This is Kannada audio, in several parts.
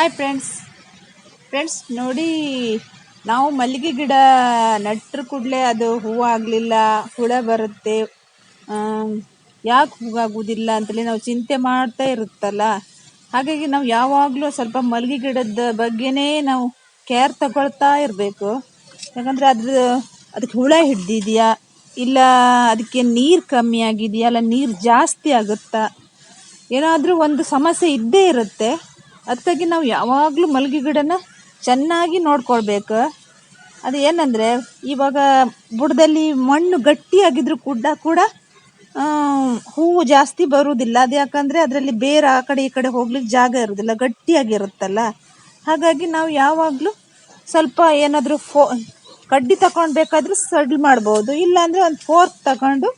ಹಾಯ್ ಫ್ರೆಂಡ್ಸ್ ಫ್ರೆಂಡ್ಸ್ ನೋಡಿ, ನಾವು ಮಲ್ಲಿಗೆ ಗಿಡ ನೆಟ್ರ ಕೂಡಲೇ ಅದು ಹೂವು ಆಗಲಿಲ್ಲ, ಹುಳ ಬರುತ್ತೆ. ಯಾಕೆ ಹೂವಾಗುವುದಿಲ್ಲ ಅಂತೇಳಿ ನಾವು ಚಿಂತೆ ಮಾಡ್ತಾ ಇರುತ್ತಲ್ಲ. ಹಾಗಾಗಿ ನಾವು ಯಾವಾಗಲೂ ಸ್ವಲ್ಪ ಮಲ್ಲಿಗೆ ಗಿಡದ ಬಗ್ಗೆನೇ ನಾವು ಕೇರ್ ತಗೊಳ್ತಾ ಇರಬೇಕು. ಯಾಕಂದರೆ ಅದ್ರ, ಅದಕ್ಕೆ ಹುಳ ಹಿಡ್ದಿದೆಯಾ? ಇಲ್ಲ ಅದಕ್ಕೆ ನೀರು ಕಮ್ಮಿ ಆಗಿದೆಯಾ? ಅಲ್ಲ ನೀರು ಜಾಸ್ತಿ ಆಗುತ್ತಾ? ಏನಾದರೂ ಒಂದು ಸಮಸ್ಯೆ ಇದ್ದೇ ಇರುತ್ತೆ. ಅದಕ್ಕಾಗಿ ನಾವು ಯಾವಾಗಲೂ ಮಲ್ಗೆ ಗಿಡನ ಚೆನ್ನಾಗಿ ನೋಡ್ಕೊಳ್ಬೇಕು. ಅದು ಏನಂದರೆ, ಇವಾಗ ಬುಡದಲ್ಲಿ ಮಣ್ಣು ಗಟ್ಟಿಯಾಗಿದ್ರೂ ಕೂಡ ಕೂಡ ಹೂವು ಜಾಸ್ತಿ ಬರುವುದಿಲ್ಲ ಅದು ಯಾಕಂದರೆ ಅದರಲ್ಲಿ ಬೇರೆ ಆ ಕಡೆ ಈ ಕಡೆ ಹೋಗ್ಲಿಕ್ಕೆ ಜಾಗ ಇರೋದಿಲ್ಲ, ಗಟ್ಟಿಯಾಗಿರುತ್ತಲ್ಲ. ಹಾಗಾಗಿ ನಾವು ಯಾವಾಗಲೂ ಸ್ವಲ್ಪ ಏನಾದರೂ ಫೋ, ಕಡ್ಡಿ ತಗೊಳ್ಬೇಕಾದ್ರೆ ಸಡ್ಲ್ ಮಾಡ್ಬೋದು. ಇಲ್ಲಾಂದರೆ ಒಂದು ಫೋರ್ಕ್ ತಗೊಂಡು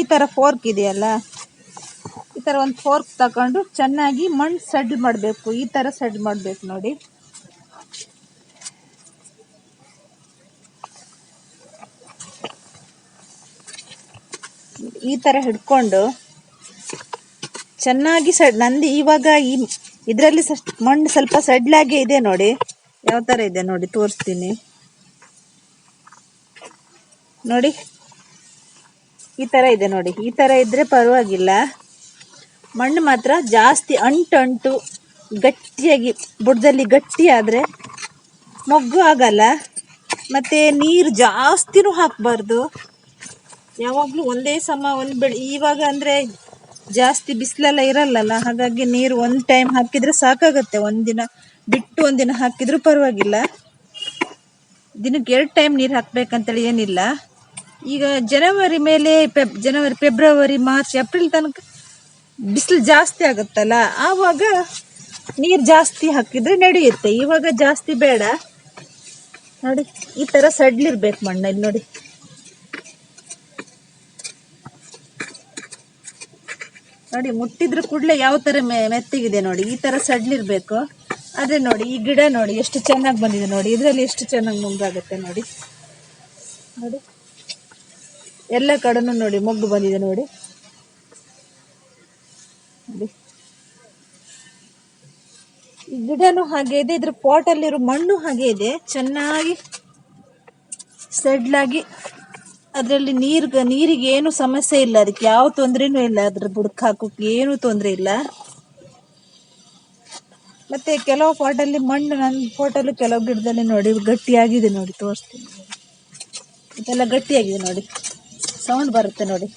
ಈ ಥರ ಫೋರ್ಕ್ ಇದೆಯಲ್ಲ ಈ ಥರ ಒಂದು ಫೋರ್ಕ್ ತಗೊಂಡು ಚೆನ್ನಾಗಿ ಮಣ್ಣು ಸಡ್ ಮಾಡಬೇಕು. ಈ ಥರ ಸಡ್ ಮಾಡಬೇಕು ನೋಡಿ. ಈ ಥರ ಹಿಡ್ಕೊಂಡು ಚೆನ್ನಾಗಿ ಸಡ್, ನಂದು ಇವಾಗ ಈ ಇದರಲ್ಲಿ ಸ ಮಣ್ಣು ಸ್ವಲ್ಪ ಸಡ್ಲಾಗೆ ಇದೆ ನೋಡಿ. ಯಾವ ಥರ ಇದೆ ನೋಡಿ, ತೋರಿಸ್ತೀನಿ. ನೋಡಿ. ಈ ಥರ ಇದೆ ನೋಡಿ. ಈ ಥರ ಇದ್ರೆ ಪರವಾಗಿಲ್ಲ. ಮಣ್ಣು ಮಾತ್ರ ಜಾಸ್ತಿ ಅಂಟು ಅಂಟು ಗಟ್ಟಿಯಾಗಿ, ಬುಡದಲ್ಲಿ ಗಟ್ಟಿ ಆದರೆ ಮೊಗ್ಗು ಆಗಲ್ಲ. ಮತ್ತು ನೀರು ಜಾಸ್ತಿನೂ ಹಾಕಬಾರ್ದು. ಯಾವಾಗಲೂ ಒಂದೇ ಸಮ, ಒಂದು ಬೆಳೆ, ಇವಾಗ ಅಂದರೆ ಜಾಸ್ತಿ ಬಿಸಿಲೆಲ್ಲ ಇರಲ್ಲಲ್ಲ, ಹಾಗಾಗಿ ನೀರು ಒಂದು ಟೈಮ್ ಹಾಕಿದರೆ ಸಾಕಾಗುತ್ತೆ. ಒಂದಿನ ಬಿಟ್ಟು ಒಂದಿನ ಹಾಕಿದರೂ ಪರವಾಗಿಲ್ಲ. ದಿನಕ್ಕೆ ಎರಡು ಟೈಮ್ ನೀರು ಹಾಕಬೇಕಂತೇಳಿ ಏನಿಲ್ಲ. ಈಗ ಜನವರಿ ಮೇಲೆ ಫೆಬ್ ಜನವರಿ, ಫೆಬ್ರವರಿ, ಮಾರ್ಚ್, ಏಪ್ರಿಲ್ ತನಕ ಬಿಸಿಲು ಜಾಸ್ತಿ ಆಗುತ್ತಲ್ಲ? ಆವಾಗ ನೀರು ಜಾಸ್ತಿ ಹಾಕಿದರೆ ನಡೆಯುತ್ತೆ. ಇವಾಗ ಜಾಸ್ತಿ ಬೇಡ. ನೋಡಿ, ಈ ಥರ ಸಡ್ಲಿರ್ಬೇಕು ಮಣ್ಣಲ್ಲಿ ನೋಡಿ. ನೋಡಿ, ಮುಟ್ಟಿದ್ರೆ ಕೂಡಲೇ ಯಾವ ಥರ ಮೆ, ಮೆತ್ತಗಿದೆ ನೋಡಿ. ಈ ಥರ ಸಡ್ಲಿರ್ಬೇಕು ಆದರೆ ನೋಡಿ, ಈ ಗಿಡ ನೋಡಿ, ಎಷ್ಟು ಚೆನ್ನಾಗಿ ಬಂದಿದೆ ನೋಡಿ. ಇದರಲ್ಲಿ ಎಷ್ಟು ಚೆನ್ನಾಗಿ ಮುಂದಾಗುತ್ತೆ ನೋಡಿ. ನೋಡಿ. ಎಲ್ಲ ಕಡೆನೂ ನೋಡಿ, ಮೊಗ್ಗು ಬಂದಿದೆ ನೋಡಿ ನೋಡಿ. ಗಿಡನೂ ಹಾಗೆ ಇದೆ, ಇದ್ರ ಪಾಟಲ್ಲಿರೋ ಮಣ್ಣು ಹಾಗೆ ಇದೆ. ಚೆನ್ನಾಗಿ ಸೆಡ್ಲಾಗಿ ಅದರಲ್ಲಿ ನೀರು ನೀರಿಗೆ ಏನು ಸಮಸ್ಯೆ ಇಲ್ಲ, ಅದಕ್ಕೆ ಯಾವ ತೊಂದರೆನೂ ಇಲ್ಲ. ಅದ್ರ ಬುಡಕ್ಕೆ ಹಾಕೋಕೆ ಏನು ತೊಂದರೆ ಇಲ್ಲ. ಮತ್ತೆ ಕೆಲವು ಪಾಟಲ್ಲಿ ಮಣ್ಣು ನನ್ನ ಪಾಟಲ್ಲೂ ಕೆಲವು ಗಿಡದಲ್ಲಿ ನೋಡಿ, ಗಟ್ಟಿಯಾಗಿದೆ ನೋಡಿ, ತೋರಿಸ್ತೀನಿ. ಇದೆಲ್ಲ ಗಟ್ಟಿಯಾಗಿದೆ ನೋಡಿ. ಸೌಂಡ್ ಬರುತ್ತೆ ನೋಡಿ.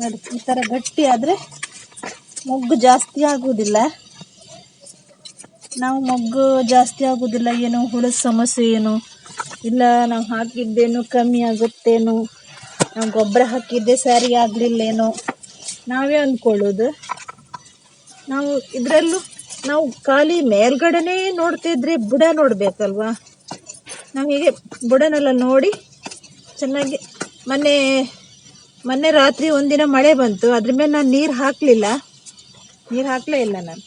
ನೋಡಿ, ಈ ಥರ ಗಟ್ಟಿ ಆದರೆ ಮೊಗ್ಗು ಜಾಸ್ತಿ ಆಗುವುದಿಲ್ಲ ನಾವು ಮೊಗ್ಗು ಜಾಸ್ತಿ ಆಗುವುದಿಲ್ಲ ಏನು ಹುಳದ ಸಮಸ್ಯೆ ಏನು? ಇಲ್ಲ, ನಾವು ಹಾಕಿದ್ದೇನು ಕಮ್ಮಿ ಆಗುತ್ತೇನೋ? ನಾವು ಗೊಬ್ಬರ ಹಾಕಿದ್ದೆ ಸರಿ ಆಗಲಿಲ್ಲೇನೋ? ನಾವೇ ಅಂದ್ಕೊಳ್ಳೋದು ನಾವು ಇದರಲ್ಲೂ ನಾವು ಖಾಲಿ ಮೇಲ್ಗಡೆನೇ ನೋಡ್ತಿದ್ರೆ ಬುಡ ನೋಡಬೇಕಲ್ವಾ? ನಾವು ಹೀಗೆ ಬುಡನೆಲ್ಲ ನೋಡಿ ಚೆನ್ನಾಗಿ ಮೊನ್ನೆ ಮೊನ್ನೆ ರಾತ್ರಿ ಒಂದಿನ ಮಳೆ ಬಂತು. ಅದ್ರ ಮೇಲೆ ನಾನು ನೀರು ಹಾಕಲಿಲ್ಲ. ನೀರು ಹಾಕಲೇ ಇಲ್ಲ ನಾನು.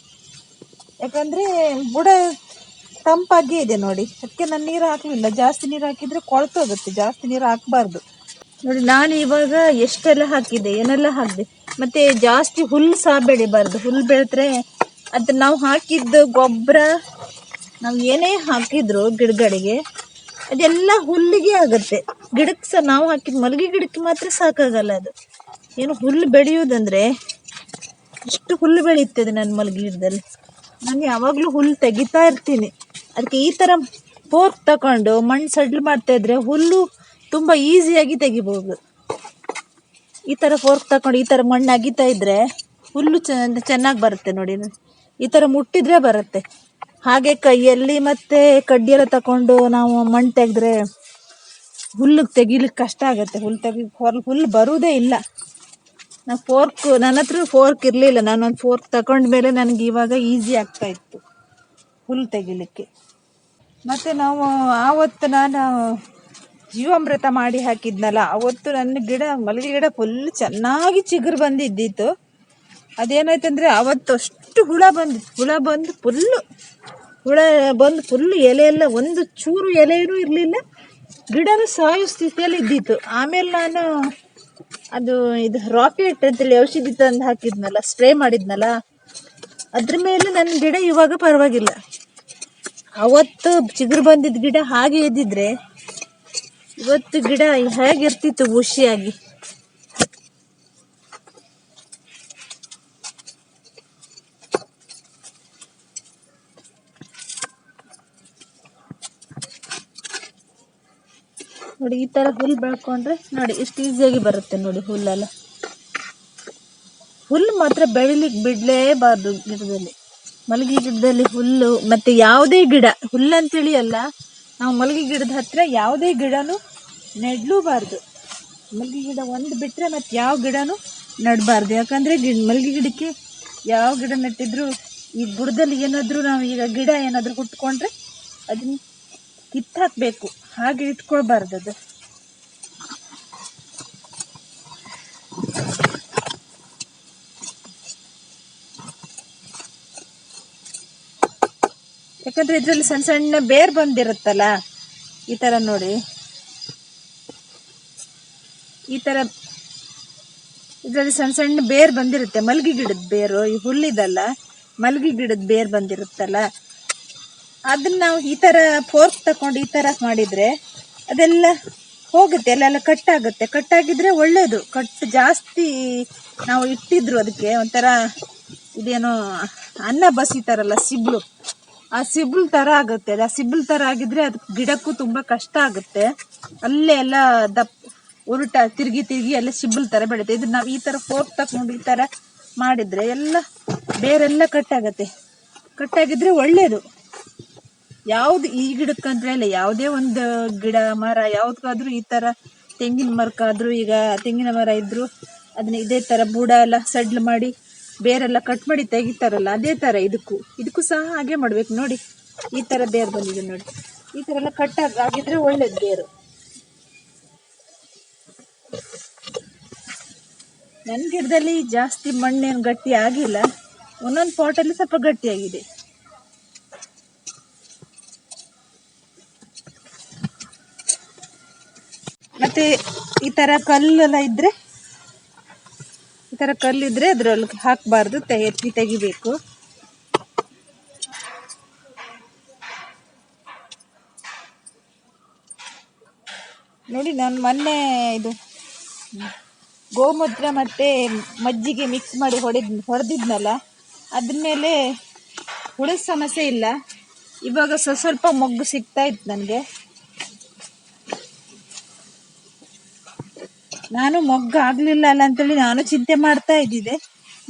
ಯಾಕಂದರೆ ಬುಡ ತಂಪಾಗಿ ಇದೆ ನೋಡಿ. ಅದಕ್ಕೆ ನಾನು ನೀರು ಹಾಕಲಿಲ್ಲ. ಜಾಸ್ತಿ ನೀರು ಹಾಕಿದರೆ ಕೊಳ್ತೋಗುತ್ತೆ. ಜಾಸ್ತಿ ನೀರು ಹಾಕಬಾರ್ದು. ನೋಡಿ, ನಾನು ಇವಾಗ ಎಷ್ಟೆಲ್ಲ ಹಾಕಿದೆ ಏನೆಲ್ಲ ಹಾಕಿದೆ. ಮತ್ತು ಜಾಸ್ತಿ ಹುಲ್ಲು ಸಹ ಬೆಳಿಬಾರ್ದು. ಹುಲ್ಲು ಬೆಳೆದ್ರೆ ಅದು ನಾವು ಹಾಕಿದ್ದು ಗೊಬ್ಬರ ನಾವು ಏನೇ ಹಾಕಿದ್ರು ಗಿಡಗಳಿಗೆ, ಅದೆಲ್ಲ ಹುಲ್ಲಿಗೆ ಆಗುತ್ತೆ. ಗಿಡಕ್ಕೆ ಸಹ ನಾವು ಹಾಕಿದ ಮಲ್ಲಿಗೆ ಗಿಡಕ್ಕೆ ಮಾತ್ರ ಸಾಕಾಗಲ್ಲ ಅದು. ಏನು ಹುಲ್ಲು ಬೆಳೆಯೋದಂದ್ರೆ ಇಷ್ಟು ಹುಲ್ಲು ಬೆಳೆಯುತ್ತದೆ ನನ್ನ ಮಲ್ಲಿಗೆ ಗಿಡದಲ್ಲಿ ನಾನು ಯಾವಾಗಲೂ ಹುಲ್ಲು ತೆಗಿತಾ ಇರ್ತೀನಿ. ಅದಕ್ಕೆ ಈ ಥರ ಫೋರ್ಕ್ ತಗೊಂಡು ಮಣ್ಣು ಸಡ್ಲ್ ಮಾಡ್ತಾ ಇದ್ರೆ ಹುಲ್ಲು ತುಂಬ ಈಸಿಯಾಗಿ ತೆಗಿಬೋದು ಈ ಥರ ಫೋರ್ಕ್ ತಗೊಂಡು ಈ ಥರ ಮಣ್ಣು ಅಗಿತಾ ಇದ್ರೆ ಹುಲ್ಲು ಚೆನ್ನಾಗಿ ಬರುತ್ತೆ ನೋಡಿ ಈ ಥರ ಮುಟ್ಟಿದ್ರೆ ಬರುತ್ತೆ. ಹಾಗೆ ಕೈಯಲ್ಲಿ ಮತ್ತೆ ಕಡ್ಡಿಯೆಲ್ಲ ತಗೊಂಡು ನಾವು ಮಣ್ಣು ತೆಗೆದ್ರೆ ಹುಲ್ಲು ತೆಗಿಲಿಕ್ಕೆ ಕಷ್ಟ ಆಗುತ್ತೆ. ಹುಲ್ಲು ತೆಗಿ, ಹೊರ, ಹುಲ್ಲು ಬರುವುದೇ ಇಲ್ಲ. ನಾ ಫೋರ್ಕ್ ನನ್ನ ಹತ್ರ ಫೋರ್ಕ್ ಇರಲಿಲ್ಲ. ನಾನೊಂದು ಫೋರ್ಕ್ ತಗೊಂಡ ಮೇಲೆ ನನಗೆ ಇವಾಗ ಈಸಿ ಆಗ್ತಾ ಇತ್ತು ಹುಲ್ಲು ತೆಗಿಲಿಕ್ಕೆ. ಮತ್ತು ನಾವು ಆವತ್ತು ನಾನು ಜೀವಾಮೃತ ಮಾಡಿ ಹಾಕಿದ್ನಲ್ಲ ಅವತ್ತು ನನ್ನ ಗಿಡ, ಮಲ್ಲಿಗೆ ಗಿಡ ಫುಲ್ ಚೆನ್ನಾಗಿ ಚಿಗುರು ಬಂದಿದ್ದಿತ್ತು. ಅದೇನಾಯ್ತಂದರೆ ಅವತ್ತು ಅಷ್ಟು ಹುಳ ಬಂದಿತ್ತು. ಹುಳ ಬಂದು ಫುಲ್ಲು ಹುಳ ಬಂದು ಫುಲ್ಲು ಎಲೆ ಎಲ್ಲ, ಒಂದು ಚೂರು ಎಲೆಯೂ ಇರಲಿಲ್ಲ. ಗಿಡನೂ ಸಾಯೋ ಸ್ಥಿತಿಯಲ್ಲಿ ಇದ್ದಿತ್ತು ಆಮೇಲೆ ನಾನು ಅದು ಇದು ರಾಕೆಟ್ ಅಂತೇಳಿ ಔಷಧಿ ತಂದು ಹಾಕಿದ್ನಲ್ಲ ಸ್ಪ್ರೇ ಮಾಡಿದ್ನಲ್ಲ, ಅದ್ರ ಮೇಲೆ ನನ್ನ ಗಿಡ ಇವಾಗ ಪರವಾಗಿಲ್ಲ. ಅವತ್ತು ಚಿಗುರು ಬಂದಿದ್ದ ಗಿಡ ಹಾಗೆ ಇದ್ದಿದ್ರೆ ಇವತ್ತು ಗಿಡ ಹೇಗಿರ್ತಿತ್ತು ಖುಷಿಯಾಗಿ ನೋಡಿ ಈ ತರ ಹುಲ್ಲು ಬೆಳ್ಕೊಂಡ್ರೆ ನೋಡಿ ಇಷ್ಟು ಈಸಿಯಾಗಿ ಬರುತ್ತೆ ನೋಡಿ ಹುಲ್ಲೆಲ್ಲ. ಹುಲ್ಲು ಮಾತ್ರ ಬೆಳಿಲಿಕ್ಕೆ ಬಿಡಲೇಬಾರ್ದು ಗಿಡದಲ್ಲಿ. ಮಲಗಿ ಗಿಡದಲ್ಲಿ ಹುಲ್ಲು ಮತ್ತೆ ಯಾವುದೇ ಗಿಡ, ಹುಲ್ಲು ಅಂತೇಳಿ ಅಲ್ಲ, ನಾವು ಮಲಗಿ ಗಿಡದ ಹತ್ರ ಯಾವುದೇ ಗಿಡನೂ ನೆಡ್ಲೂಬಾರ್ದು ಮಲಗಿ ಗಿಡ ಒಂದು ಬಿಟ್ಟರೆ ಮತ್ತೆ ಯಾವ ಗಿಡನೂ ನೆಡಬಾರ್ದು. ಯಾಕಂದರೆ ಗಿಡ, ಮಲಗಿ ಗಿಡಕ್ಕೆ ಯಾವ ಗಿಡ ನೆಟ್ಟಿದ್ರು, ಈ ಬುಡದಲ್ಲಿ ಏನಾದರೂ ನಾವು ಈಗ ಗಿಡ ಏನಾದರೂ ಹುಟ್ಕೊಂಡ್ರೆ ಅದನ್ನ ಕಿತ್ತಾಕ್ಬೇಕು. ಹಾಗೆ ಇಟ್ಕೊಳ್ಬಾರ್ದು ಅದು. ಯಾಕಂದ್ರೆ ಇದ್ರಲ್ಲಿ ಸಣ್ಣ ಸಣ್ಣ ಬೇರ್ ಬಂದಿರುತ್ತಲ್ಲ, ಈ ತರ ನೋಡಿ. ಈ ತರ ಇದರಲ್ಲಿ ಸಣ್ಣ ಸಣ್ಣ ಬೇರ್ ಬಂದಿರುತ್ತೆ. ಮಲ್ಗಿ ಗಿಡದ ಬೇರು, ಈ ಹುಲ್ಲಿದಲ್ಲ, ಮಲ್ಗಿ ಗಿಡದ ಬೇರ್ ಬಂದಿರುತ್ತಲ್ಲ, ಅದನ್ನ ನಾವು ಈ ತರ ಫೋರ್ಕ್ ತಕೊಂಡು ಈ ತರ ಮಾಡಿದ್ರೆ ಅದೆಲ್ಲ ಹೋಗುತ್ತೆ ಅಲ್ಲೆಲ್ಲ ಕಟ್ಟಾಗುತ್ತೆ ಕಟ್ಟಾಗಿದ್ರೆ ಒಳ್ಳೇದು. ಕಟ್ ಜಾಸ್ತಿ ನಾವು ಇಟ್ಟಿದ್ರು ಅದಕ್ಕೆ ಒಂಥರ ಇದೇನೋ ಅನ್ನ ಬಸಿತಾರಲ್ಲ ಸಿಬ್ಳು. ಆ ಸಿಬ್ಲ್ ತರ ಆಗುತ್ತೆ ಆ ಸಿಬ್ಲ್ ತರ ಆಗಿದ್ರೆ ಅದು ಗಿಡಕ್ಕೂ ತುಂಬಾ ಕಷ್ಟ ಆಗುತ್ತೆ. ಅಲ್ಲೇ ಎಲ್ಲ ದಪ್ ಉರುಟ, ತಿರುಗಿ ತಿರುಗಿ ಎಲ್ಲ ಸಿಬ್ಲ್ ತರ ಬೆಳೆಯುತ್ತೆ. ಇದು ನಾವು ಈ ತರ ಫೋರ್ಕ್ ತಕೊಂಡು ಈ ತರ ಮಾಡಿದ್ರೆ ಎಲ್ಲ ಬೇರೆಲ್ಲ ಕಟ್ ಆಗತ್ತೆ. ಕಟ್ ಆಗಿದ್ರೆ ಒಳ್ಳೇದು. ಯಾವ್ದು ಈ ಗಿಡಕ್ಕಂದ್ರೆ ಇಲ್ಲ ಯಾವುದೇ ಒಂದು ಗಿಡ, ಮರ ಯಾವ್ದಕ್ಕಾದ್ರೂ ಈ ತರ ತೆಂಗಿನ ಮರಕ್ಕಾದ್ರೂ ಈಗ ತೆಂಗಿನ ಮರ ಇದ್ರು, ಅದನ್ನ ಇದೇ ತರ ಬೂಡ ಎಲ್ಲ ಸಡ್ಲ್ ಮಾಡಿ ಬೇರೆಲ್ಲ ಕಟ್ ಮಾಡಿ ತೆಗಿತಾರಲ್ಲ, ಅದೇ ತರ ಇದಕ್ಕೂ. ಇದಕ್ಕೂ ಸಹ ಹಾಗೆ ಮಾಡ್ಬೇಕು ನೋಡಿ. ಈ ತರ ಬೇರು ಬಂದಿದೆ ನೋಡಿ. ಈ ತರ ಎಲ್ಲ ಕಟ್ ಆಗಿದ್ರೆ ಒಳ್ಳೇದು ಬೇರು. ನನ್ನ ಗಿಡದಲ್ಲಿ ಜಾಸ್ತಿ ಮಣ್ಣೇನು ಗಟ್ಟಿ ಆಗಿಲ್ಲ. ಒಂದೊಂದು ಪಾಟಲ್ಲಿ ಸ್ವಲ್ಪ ಗಟ್ಟಿಯಾಗಿದೆ. ಮತ್ತೆ ಈ ತರ ಕಲ್ಲೆಲ್ಲ ಇದ್ರೆ ಈ ಥರ ಕಲ್ಲಿದ್ರೆ ಅದ್ರಲ್ಲಿ ಹಾಕಬಾರ್ದು ಎತ್ತಿ ತೆಗಿಬೇಕು. ನೋಡಿ, ನಾನು ಮೊನ್ನೆ ಇದು ಗೋಮೂತ್ರ ಮತ್ತು ಮಜ್ಜಿಗೆ ಮಿಕ್ಸ್ ಮಾಡಿ ಹೊಡೆದ್, ಹೊಡೆದಿದ್ನಲ್ಲ ಅದ್ರ ಮೇಲೆ ಹುಳದ ಸಮಸ್ಯೆ ಇಲ್ಲ. ಇವಾಗ ಸ್ವಲ್ಪ ಮೊಗ್ಗು ಸಿಗ್ತಾ ಇತ್ತು ನನಗೆ. ನಾನು ಮೊಗ್ಗಾಗಲಿಲ್ಲ ಅಲ್ಲ ಅಂತೇಳಿ ನಾನು ಚಿಂತೆ ಮಾಡ್ತಾ ಇದ್ದಿದ್ದೆ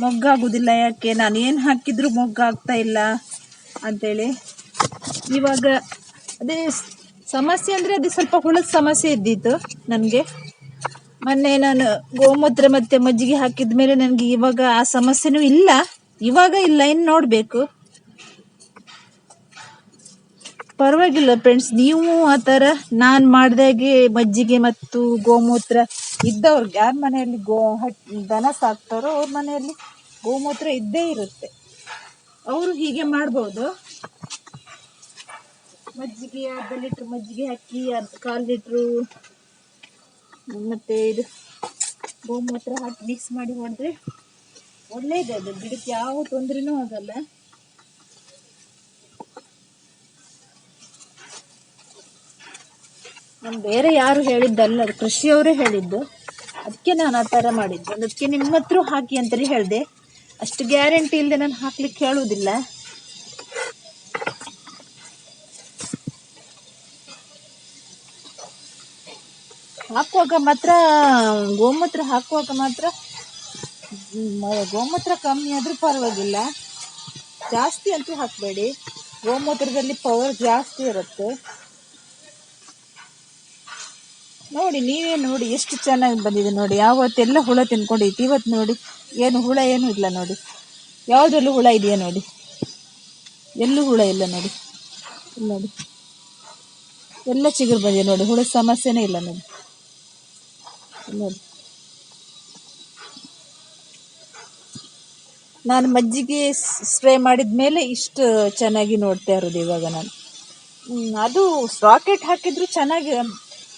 ಮೊಗ್ಗಾಗೋದಿಲ್ಲ ಯಾಕೆ? ನಾನು ಏನು ಹಾಕಿದ್ರು ಮೊಗ್ಗಾಗ್ತಾ ಇಲ್ಲ ಅಂತೇಳಿ. ಇವಾಗ ಅದೇ ಸಮಸ್ಯೆ ಅಂದರೆ ಅದು ಸ್ವಲ್ಪ ಹುಳದ ಸಮಸ್ಯೆ ಇದ್ದಿತ್ತು ನನಗೆ. ಮೊನ್ನೆ ನಾನು ಗೋಮೂತ್ರ ಮತ್ತು ಮಜ್ಜಿಗೆ ಹಾಕಿದ ಮೇಲೆ ನನಗೆ ಇವಾಗ ಆ ಸಮಸ್ಯೆನೂ ಇಲ್ಲ. ಇವಾಗ ಇಲ್ಲ, ಇನ್ನು ನೋಡಬೇಕು. ಪರವಾಗಿಲ್ಲ ಫ್ರೆಂಡ್ಸ್ ನೀವು ಆ ಥರ ನಾನು ಮಾಡಿದಾಗೆ ಮಜ್ಜಿಗೆ ಮತ್ತು ಗೋಮೂತ್ರ ಇದ್ದವ್ರಿಗೆ ಯಾರ ಮನೆಯಲ್ಲಿ ಗೋ ಹಟ್, ದನ ಸಾಕ್ತಾರೋ ಅವ್ರ ಮನೆಯಲ್ಲಿ ಗೋಮೂತ್ರ ಇದ್ದೇ ಇರುತ್ತೆ. ಅವರು ಹೀಗೆ ಮಾಡ್ಬೋದು. ಮಜ್ಜಿಗೆ ಅರ್ಧ ಲೀಟ್ರ್ ಮಜ್ಜಿಗೆ ಹಾಕಿ ಅರ್ಧ ಕಾಲು ಲೀಟ್ರು, ಮತ್ತೆ ಇದು ಗೋಮೂತ್ರ ಹಾಕಿ ಮಿಕ್ಸ್ ಮಾಡಿ ಹೊಡೆದ್ರೆ ಒಳ್ಳೇದೇ ಅದು. ಗಿಡಕ್ಕೆ ಯಾವ ತೊಂದರೆನೂ ಆಗಲ್ಲ. ನಾನು ಬೇರೆ ಯಾರು ಹೇಳಿದ್ದಲ್ಲ, ಅದು ಕೃಷಿಯವರೇ ಹೇಳಿದ್ದು. ಅದಕ್ಕೆ ನಾನು ಆ ಥರ ಮಾಡಿದ್ದು. ಅದಕ್ಕೆ ನಿಮ್ಮ ಹತ್ರ ಹಾಕಿ ಅಂತಲೇ ಹೇಳಿದೆ. ಅಷ್ಟು ಗ್ಯಾರಂಟಿ ಇಲ್ಲದೆ ನಾನು ಹಾಕ್ಲಿಕ್ಕೆ ಹೇಳುವುದಿಲ್ಲ. ಹಾಕುವಾಗ ಮಾತ್ರ, ಗೋಮೂತ್ರ ಹಾಕುವಾಗ ಮಾತ್ರ ಗೋಮೂತ್ರ ಕಮ್ಮಿ ಆದರೂ ಪರವಾಗಿಲ್ಲ. ಜಾಸ್ತಿ ಅಂತೂ ಹಾಕಬೇಡಿ. ಗೋಮೂತ್ರದಲ್ಲಿ ಪವರ್ ಜಾಸ್ತಿ ಇರುತ್ತೆ. ನೋಡಿ, ನೀವೇ ನೋಡಿ ಎಷ್ಟು ಚೆನ್ನಾಗಿ ಬಂದಿದೆ ನೋಡಿ. ಯಾವತ್ತೆಲ್ಲ ಹುಳ ತಿನ್ಕೊಂಡಿತ್ತು ಇವತ್ತು ನೋಡಿ, ಏನು ಹುಳ ಏನೂ ಇಲ್ಲ ನೋಡಿ. ಯಾವುದ್ರಲ್ಲೂ ಹುಳ ಇದೆಯಾ ನೋಡಿ? ಎಲ್ಲೂ ಹುಳ ಇಲ್ಲ ನೋಡಿ. ನೋಡಿ. ಎಲ್ಲ ಚಿಗುರು ಬಂದಿದೆ ನೋಡಿ. ಹುಳ ಸಮಸ್ಯೆನೇ ಇಲ್ಲ ನೋಡಿ. ನೋಡಿ. ನಾನು ಮಜ್ಜಿಗೆ ಸ್ಪ್ರೇ ಮಾಡಿದ ಮೇಲೆ ಇಷ್ಟು ಚೆನ್ನಾಗಿ ನೋಡ್ತಾ ಇರೋದು ಇವಾಗ ನಾನು. ಅದು ರಾಕೆಟ್ ಹಾಕಿದ್ರು ಚೆನ್ನಾಗಿ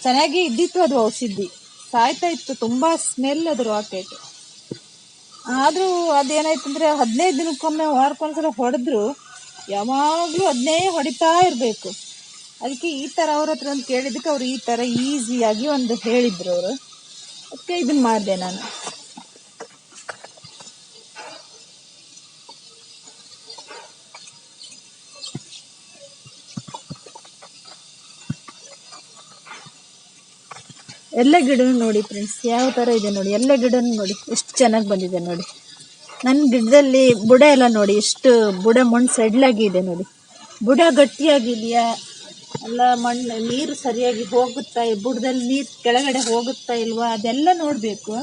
ಚೆನ್ನಾಗಿ ಇದ್ದಿತ್ತು ಅದು ಔಷಧಿ. ಸಾಯ್ತಾ ಇತ್ತು, ತುಂಬಾ ಸ್ಮೆಲ್ ಅದು ರಾಕೆಟ್ ಆದ್ರೂ ಅದೇನಾಯ್ತು ಅಂದ್ರೆ ಹದಿನೈದು ದಿನಕ್ಕೊಮ್ಮೆ ವಾರಕ್ಕೊಂದ್ಸಲ ಹೊಡೆದ್ರು, ಯಾವಾಗ್ಲೂ ಅದನ್ನೇ ಹೊಡಿತಾ ಇರಬೇಕು. ಅದಕ್ಕೆ ಈ ತರ ಅವ್ರ ಹತ್ರ ಒಂದು ಕೇಳಿದಕ್ಕೆ ಅವ್ರು ಈ ತರ ಈಸಿಯಾಗಿ ಒಂದು ಹೇಳಿದ್ರು ಅವರು. ಅದಕ್ಕೆ ಇದನ್ನ ಮಾಡಿದೆ ನಾನು. ಎಲ್ಲ ಗಿಡನೂ ನೋಡಿ ಫ್ರೆಂಡ್ಸ್ ಯಾವ ಥರ ಇದೆ ನೋಡಿ, ಎಲ್ಲ ಗಿಡನೂ ನೋಡಿ, ಎಷ್ಟು ಚೆನ್ನಾಗಿ ಬಂದಿದೆ ನೋಡಿ. ನನ್ನ ಗಿಡದಲ್ಲಿ ಬುಡ ಎಲ್ಲ ನೋಡಿ, ಎಷ್ಟು ಬುಡ ಮಣ್ಣು ಸಡ್ಲಾಗಿ ಇದೆ ನೋಡಿ. ಬುಡ ಗಟ್ಟಿಯಾಗಿದೆಯಾ? ಎಲ್ಲ ಮಣ್ಣು ನೀರು ಸರಿಯಾಗಿ ಹೋಗುತ್ತಾ ಬುಡದಲ್ಲಿ ನೀರು ಕೆಳಗಡೆ ಹೋಗುತ್ತಾ ಇಲ್ವಾ? ಅದೆಲ್ಲ ನೋಡಬೇಕು.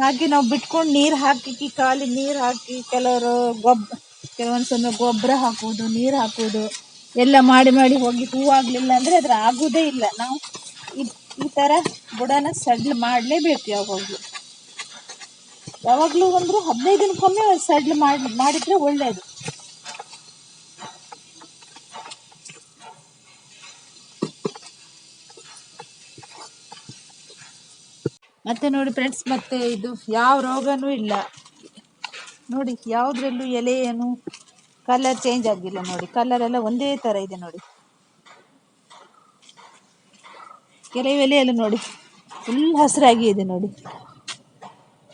ಹಾಗೆ ನಾವು ಬಿಟ್ಕೊಂಡು ನೀರು ಹಾಕಿ, ಖಾಲಿ ನೀರು ಹಾಕಿ, ಕೆಲವರು ಗೊಬ್ಬ ಕೆಲವೊಂದು ಸಲ ಗೊಬ್ಬರ ಹಾಕೋದು ನೀರು ಹಾಕೋದು ಎಲ್ಲ ಮಾಡಿ ಮಾಡಿ ಹೋಗಿ ಹೂವಾಗಲಿಲ್ಲ ಅಂದರೆ ಅದ್ರ ಆಗೋದೇ ಇಲ್ಲ. ನಾವು ಈ ತರ ಬುಡನ ಸಡ್ಲ್ ಮಾಡಲೇಬೇಕು ಯಾವಾಗಲೂ. ಯಾವಾಗಲೂ ಅಂದ್ರೆ ಹದಿನೈದು ದಿನಕ್ಕೊಮ್ಮೆ ಸಡ್ಲ್ ಮಾಡಿ, ಮಾಡಿದರೆ ಒಳ್ಳೆಯದು ಮತ್ತೆ ನೋಡಿ ಫ್ರೆಂಡ್ಸ್ ಮತ್ತೆ ಇದು ಯಾವ ರೋಗನೂ ಇಲ್ಲ. ನೋಡಿ, ಯಾವುದ್ರಲ್ಲೂ ಎಲೆ ಏನು ಕಲರ್ ಚೇಂಜ್ ಆಗಿಲ್ಲ ನೋಡಿ. ಕಲರ್ ಎಲ್ಲ ಒಂದೇ ಥರ ಇದೆ ನೋಡಿ. ಕೆಲವು ಎಲೆ ಎಲ್ಲ ನೋಡಿ. ಫುಲ್ ಹಸಿರಾಗಿ ಇದೆ ನೋಡಿ.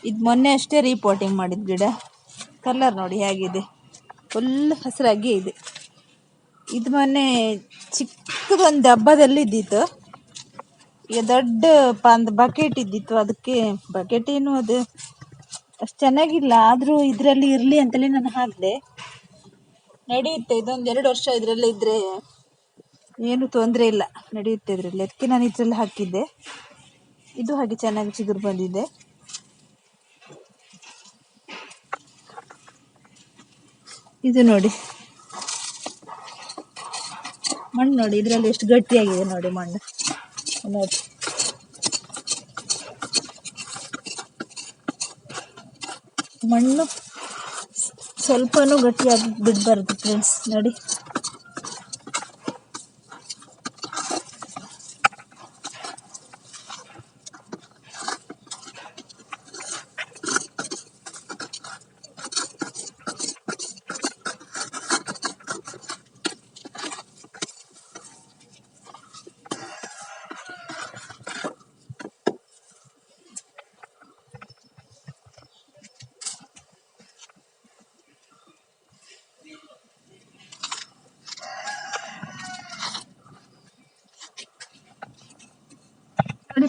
ಇದು ಮೊನ್ನೆ ಅಷ್ಟೇ ರೀಪೋರ್ಟಿಂಗ್ ಮಾಡಿದ ಗಿಡ. ಕಲರ್ ನೋಡಿ ಹೇಗಿದೆ. ಫುಲ್ ಹಸಿರಾಗಿ ಇದೆ. ಇದು ಮೊನ್ನೆ ಚಿಕ್ಕದೊಂದು ಹಬ್ಬದಲ್ಲಿ ಇದ್ದಿತ್ತು. ಈಗ ದೊಡ್ಡ ಪಂದ್ ಬಕೆಟ್ ಇದ್ದಿತ್ತು. ಅದಕ್ಕೆ ಬಕೆಟ್ ಏನು ಅದು ಅಷ್ಟು ಚೆನ್ನಾಗಿಲ್ಲ. ಆದರೂ ಇದರಲ್ಲಿ ಇರಲಿ ಅಂತಲೇ ನಾನು ಹಾಕಿದೆ. ನಡೆಯುತ್ತೆ. ಇದೊಂದು ಎರಡು ವರ್ಷ ಇದರಲ್ಲೇ ಇದ್ರೆ ಏನು ತೊಂದರೆ ಇಲ್ಲ. ನಡೆಯುತ್ತೆ ಇದರಲ್ಲಿ. ಅದಕ್ಕೆ ನಾನು ಇದರಲ್ಲಿ ಹಾಕಿದ್ದೆ. ಇದು ಹಾಗೆ ಚೆನ್ನಾಗಿ ಚಿಗುರು ಬಂದಿದೆ. ಇದು ನೋಡಿ. ಮಣ್ಣು ನೋಡಿ, ಇದರಲ್ಲಿ ಎಷ್ಟು ಗಟ್ಟಿಯಾಗಿದೆ ನೋಡಿ ಮಣ್ಣು. ನೋಡಿ. ಮಣ್ಣು ಸ್ವಲ್ಪನೂ ಗಟ್ಟಿಯಾಗಿ ಬಿಡಬಾರ್ದು ಫ್ರೆಂಡ್ಸ್ ನೋಡಿ.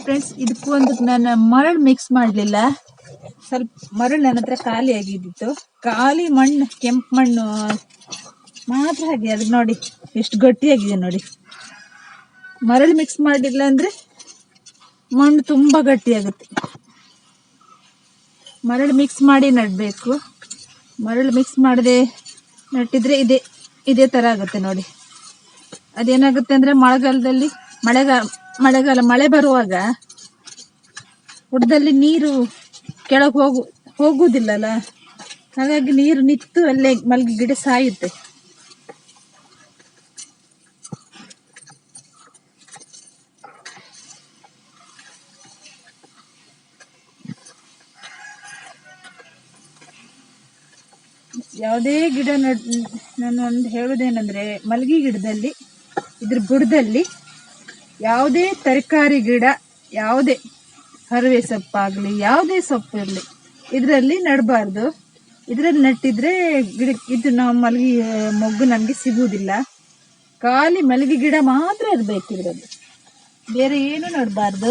ಫ್ರೆಂಡ್ಸ್ ಇದಕ್ಕೂ ಒಂದು ನಾನು ಮರಳು ಮಿಕ್ಸ್ ಮಾಡಲಿಲ್ಲ. ಸ್ವಲ್ಪ ಮರಳು ನನ್ನ ಹತ್ರ ಖಾಲಿ ಆಗಿದ್ದಿತ್ತು. ಖಾಲಿ ಮಣ್ಣು, ಕೆಂಪು ಮಣ್ಣು ಮಾತ್ರ ಹಾಗೆ ಅದು ನೋಡಿ, ಎಷ್ಟು ಗಟ್ಟಿಯಾಗಿದೆ ನೋಡಿ. ಮರಳು ಮಿಕ್ಸ್ ಮಾಡಿಲ್ಲ ಅಂದರೆ ಮಣ್ಣು ತುಂಬ ಗಟ್ಟಿಯಾಗುತ್ತೆ. ಮರಳು ಮಿಕ್ಸ್ ಮಾಡಿ ನೆಡಬೇಕು. ಮರಳು ಮಿಕ್ಸ್ ಮಾಡದೆ ನಟ್ಟಿದ್ರೆ ಇದೇ ಇದೇ ಥರ ಆಗುತ್ತೆ ನೋಡಿ. ಅದೇನಾಗುತ್ತೆ ಅಂದರೆ ಮಳೆಗಾಲದಲ್ಲಿ ಮಳೆಗಾಲ ಮಳೆಗಾಲ, ಮಳೆ ಬರುವಾಗ ಬುಡದಲ್ಲಿ ನೀರು ಕೆಳಗೆ ಹೋಗು, ಹೋಗುವುದಿಲ್ಲಲ್ಲ? ಹಾಗಾಗಿ ನೀರು ನಿಂತು ಅಲ್ಲೇ ಮಲಗಿ ಗಿಡ ಸಾಯುತ್ತೆ. ಯಾವುದೇ ಗಿಡ ನಾನು ಒಂದು ಹೇಳೋದೇನೆಂದರೆ ಮಲ್ಗಿ ಗಿಡದಲ್ಲಿ, ಇದ್ರ ಬುಡದಲ್ಲಿ ಯಾವುದೇ ತರಕಾರಿ ಗಿಡ, ಯಾವುದೇ ಹರವೆ ಸೊಪ್ಪಾಗಲಿ, ಯಾವುದೇ ಸೊಪ್ಪು ಇರಲಿ ಇದರಲ್ಲಿ ನಡಬಾರ್ದು. ಇದರಲ್ಲಿ ನೆಟ್ಟಿದ್ರೆ ಗಿಡ, ಇದು ನಾವು ಮಲಗಿ, ಮೊಗ್ಗು ನಮಗೆ ಸಿಗುವುದಿಲ್ಲ. ಖಾಲಿ ಮಲಗಿ ಗಿಡ ಮಾತ್ರ ಇರಬೇಕು ಇದರಲ್ಲಿ. ಬೇರೆ ಏನು ನಡಬಾರ್ದು.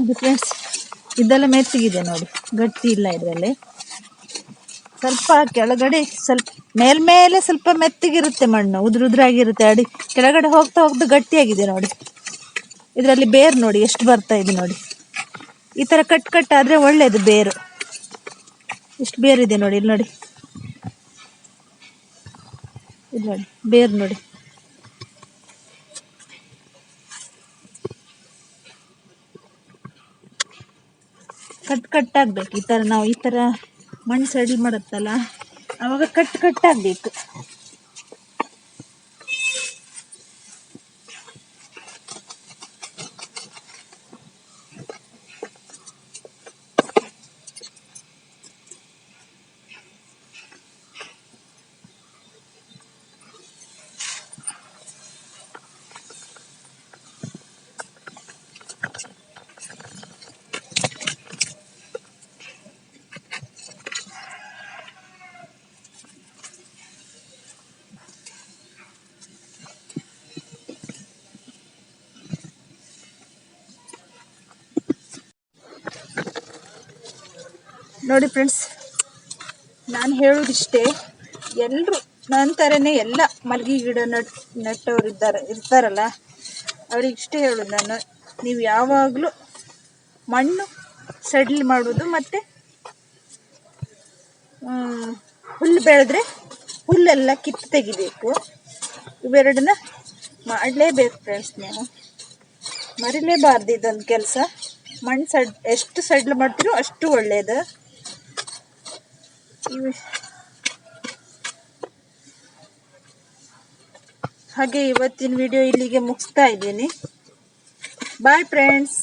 ಇದು ಫ್ರೆಂಡ್ಸ್ ಇದೆಲ್ಲ ಮೆತ್ತಗಿದೆ ನೋಡಿ. ಗಟ್ಟಿ ಇಲ್ಲ ಇದರಲ್ಲಿ. ಸ್ವಲ್ಪ ಕೆಳಗಡೆ ಸ್ವಲ್ಪ ಮೇಲ್ಮೇಲೆ ಸ್ವಲ್ಪ ಮೆತ್ತಗಿರುತ್ತೆ ಮಣ್ಣು. ಉದುರು ಉದುರಾಗಿರುತ್ತೆ. ಅಡಿ ಕೆಳಗಡೆ ಹೋಗ್ತಾ ಹೋಗ್ತಾ ಗಟ್ಟಿಯಾಗಿದೆ ನೋಡಿ. ಇದರಲ್ಲಿ ಬೇರು ನೋಡಿ ಎಷ್ಟು ಬರ್ತಾ ಇದೆ ನೋಡಿ. ಈ ಥರ ಕಟ್ ಕಟ್ ಆದರೆ ಒಳ್ಳೆಯದು ಬೇರು. ಎಷ್ಟು ಬೇರಿದೆ ನೋಡಿ ಇಲ್ಲಿ ನೋಡಿ. ಇಲ್ಲಿ ನೋಡಿ, ಬೇರು ನೋಡಿ. ಕಟ್ ಕಟ್ ಆಗ್ಬೇಕು. ಈ ಥರ ನಾವು ಈ ಥರ ಮಣ್ಣು ಸಡಿಲ್ ಮಾಡುತ್ತಲ್ಲ ಅವಾಗ ಕಟ್ ಕಟ್ ನೋಡಿ ಫ್ರೆಂಡ್ಸ್, ನಾನು ಹೇಳೋದಿಷ್ಟೇ ಎಲ್ಲರೂ ನನ್ನ ಥರನೇ ಎಲ್ಲ ಮಲ್ಗೆ ಗಿಡ ನಟ್, ನೆಟ್ಟವ್ರು ಇದ್ದಾರೆ, ಇರ್ತಾರಲ್ಲ, ಅವ್ರಿಗೆ ಇಷ್ಟೇ ಹೇಳೋದು ನಾನು. ನೀವು ಯಾವಾಗಲೂ ಮಣ್ಣು ಸಡಿಲ್ ಮಾಡೋದು ಮತ್ತು ಹುಲ್ಲು ಬೆಳೆದ್ರೆ ಹುಲ್ಲೆಲ್ಲ ಕಿತ್ತು ತೆಗಿಬೇಕು. ಇವೆರಡನ್ನ ಮಾಡಲೇಬೇಕು ಫ್ರೆಂಡ್ಸ್ ನೀವು. ಮರಿಲೇಬಾರ್ದು ಇದೊಂದು ಕೆಲಸ. ಮಣ್ಣು ಸಡ್, ಎಷ್ಟು ಸಡ್ಲು ಮಾಡ್ತೀರೋ ಅಷ್ಟು ಒಳ್ಳೆಯದು ಹಾಗೆ ಇವತ್ತಿನ ವಿಡಿಯೋ ಇಲ್ಲಿಗೆ ಮುಗಿಸ್ತಾ ಇದ್ದೀನಿ. Bye friends